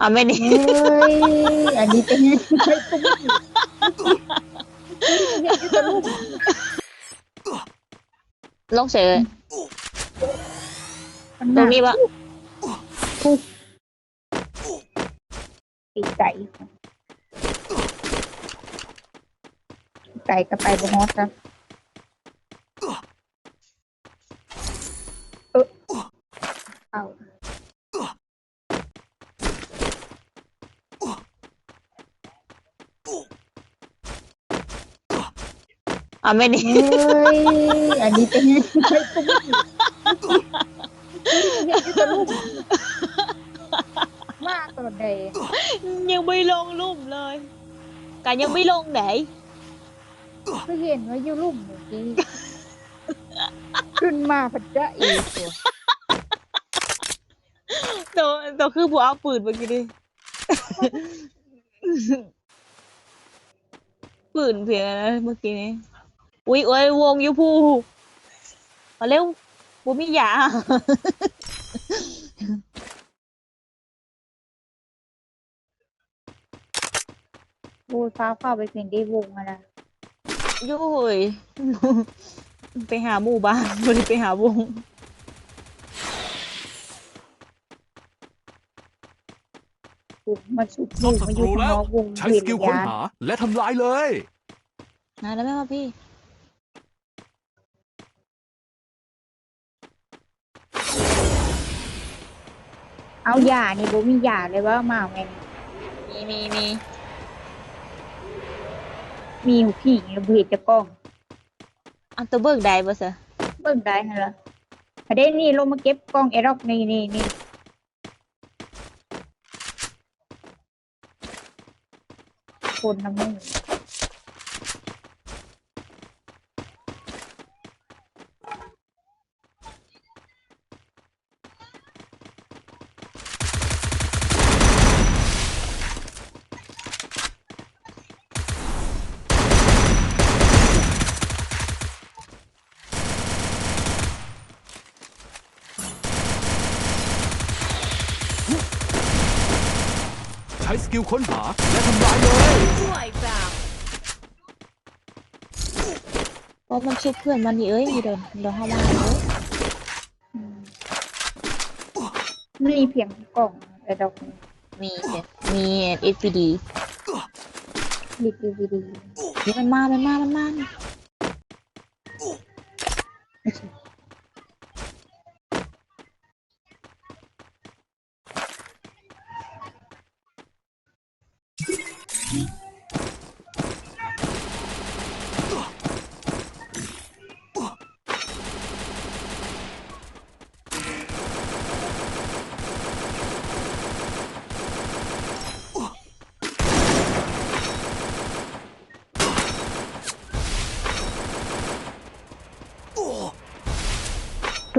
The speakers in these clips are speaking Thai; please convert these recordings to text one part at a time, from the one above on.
อะไม่นี่เฮ้ยอันนี้เป็นใช่ตุ้มเฮ้ยจะลูกลงเฉยมันตรงนี้ปะปีกไก่ไก่ก็ไปบ่ฮอดครับเออเอา อะไม่นี่เฮ้ยอันนี้เป็นใช่ตุ้มเฮ้ยจะลูกมากตอนใดยังไม่ลงลุ่มเลยกันยังไม่ลงไหนก็เห็นว่าอยู่ลุ่มเมื่อกี้ขึ้นมาพัดจะ อีกตัวตัวตัวคือผัวเอาปืนเมื่อกี้ดิปืนเพียงนะเมื่อกี้นี้อุ้ยโอ้ยวงยูพูมาเร็วบุมียา บูฟ้าเข้าไปเพียงได้วงอะนะโยุ้ย ไปหาหมู่บ้านไม่ได้ไปหาวงกูมาชุบพบศัมาอตรูยู่แล้ทางวนอกวงใช้เวีสยนกิลค้นยานหาและทำลายเลยนะแล้วแม่ว่าพี่ เอายานี่บ่มียาเลยว่ามาแม่นมีมีมีมีหูผีระเบิดจะกล้อง อันตัวเบิกได้บ่ซะเบิ่งได้หั่นล่ะประเด็นนี้ลงมาเก็บกล้องไอรอกนี่นี่นี่คนน้ำมื สกิลค้นหา และทำลายเลย เพราะมันชุบเพื่อนมันนี่เอ้ยมีเดินเดี๋ยวเข้ามาเอ้ยอืมมีเพียงกล่องไอรอกนี่มีเนี่ยมีเอสพีดี ดีดีดีดี นี่มันมา มันมา มันมา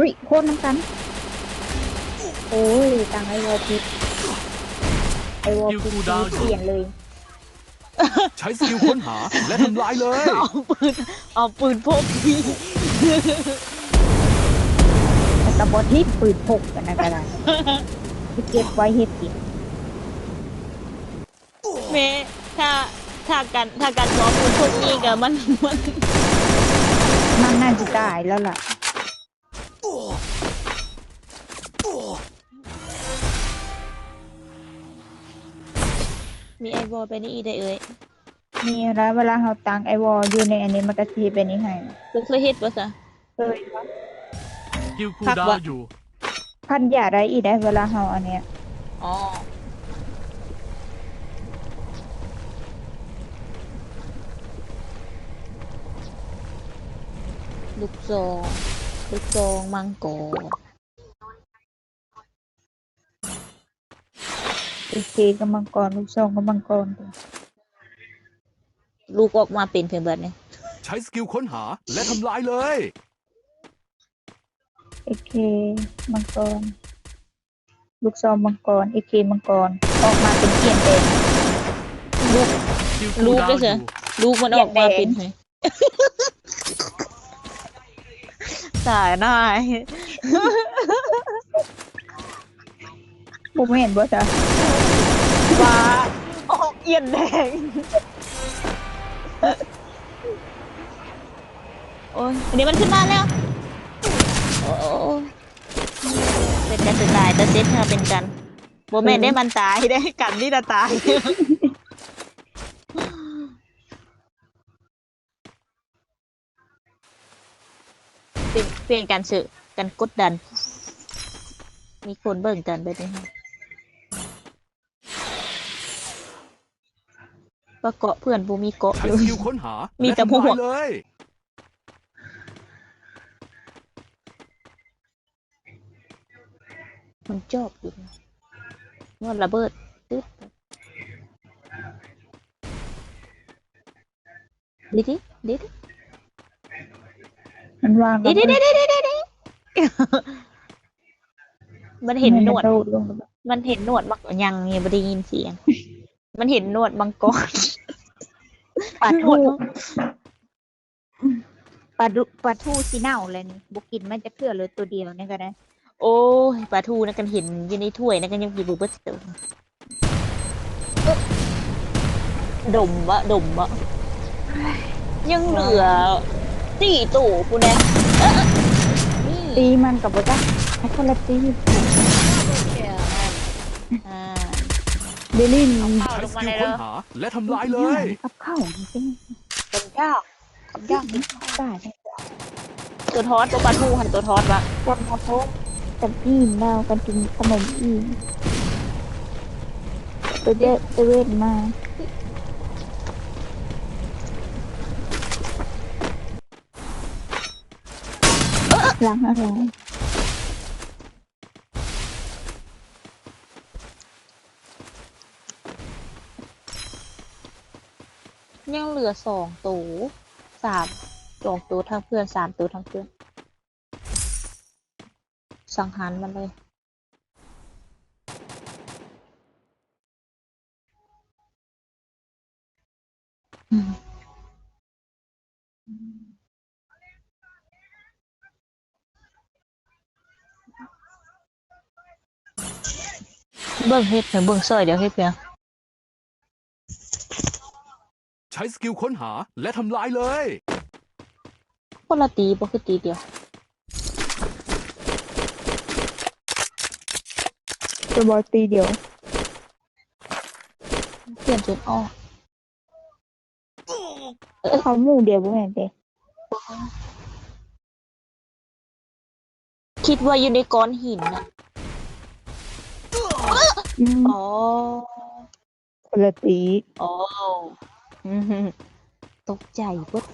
ฮ้ยโคตรน้ำกัน โอ้ยตังไอวอลพิษไอวอลพิษเปลี่ยนเลยใช้สกิลค้นหาและทำลายเลย เอาปืน เอาปืนพกพี่แต่กระบอกที่ปืนพกกันนะกระไรที่เก็บไว้เฮ็ดกินเมถ้าถ้ากันถ้ากันขอปืนพกนี่กับมันมันมันน่าจะตายแล้วล่ะ มีไอวอลไปนี่อีได้เอ้ยมีอะไรเวลาเราตังไอวอลอยู่ในอันนี้มันก็ทีเป็นนี้ให้ลูกเคยเฮ็ดบ่ซะเคยว่าสกิลคูลพักดาววะน์อยู่ พันยาได้อีได้เวลาเราอันเนี้ยอ๋อลูกซอง ลูกซองมังกรโอเคกับมังกรลูกซองกับมังกรลูกออกมาเป็นเพียงแบบนี้ใช้สกิลค้นหาและทำลายเลยโอเคมังกร ลูกซองมังกรโอเคมังกร ออกมาเป็นเกียนแดงลูกสกิลคูลูลกดาวด้วยน์เถออะยู่ลูกมันออกมาเป็นไง ตายนายผมไม่เห็นบ่จ้ะว่าออกเอียนแดง โอ้ยอันนี้มันขึ้นมาแล้ว โอ้โอ้เป็นกันจะตายแต่เซ็ตเธอเป็นกันโบแมนได้มันตายได้กันนี่จะตาย เปลี่ยนเปลี่ยนการสื่อกันกดดัน มีคนเบิ่งกันไปด้วยนะว่าเกาะเพื่อนบูมีเกาะใช้อสยู่กิลค้นหามีมีแต่พวกเลย มันจอบอยู่นะว่าระเบิดตึ๊ดดิดิดิดิ มันวางดิดิดิดิดิดิดิมันเห็นหนวดโดดลงไปมันเห็นหนวด มักยังยังไม่ได้ยินเสียง มันเห็นหนวดมังกรปลาหนทูวดปลาดุปลาทูสีเน่าเลยนี่บุกินมันจะเคลื่อเลยตัวเดียวนี่ก็ได้โอ้ยปลาทูนะกันเห็นอยู่ในถ้วยนะกันยังกินบุเบิร์ตเตอดมวะดมวะยังเหลือ สี่ตู่กูแน่เอ๊ะนี่ตีมันกับบ่จ้ะให้คนละตีอ่าเดลินเข้าใช้ลสงมากิลเลยค้นเด้อหาและทำลายเลย กับข้าวจริงกับยากกับยากๆได้ตัวทอดตัวปลาทูหันตัวทอดวะกันมาพบกันอิ่มแล้วกันกินขนมอิ่มไปเดะไปเวทมา ล้างอะไรยังเหลือสองตัวสามสองตัวทั้งเพื่อนสามตัวทั้งเพื่อน สังหารมันเลยอืม เบิ่งเฮ็ดเพียงเบิ่งซอยเดี๋ยวเฮ็ดเพียงใช้สกิลค้นหาและทำลายเลย คนละตีบ่คือตีเดียวตัวบอลตีเดียวเปลี่ยนจนออกเขาหมู่เดียวบ่แม่นเด้คิดว่าอยู่ในก้อนหินน่ะ อืมอ๋อ คนละตี อ๋ออืมตกใจเบิด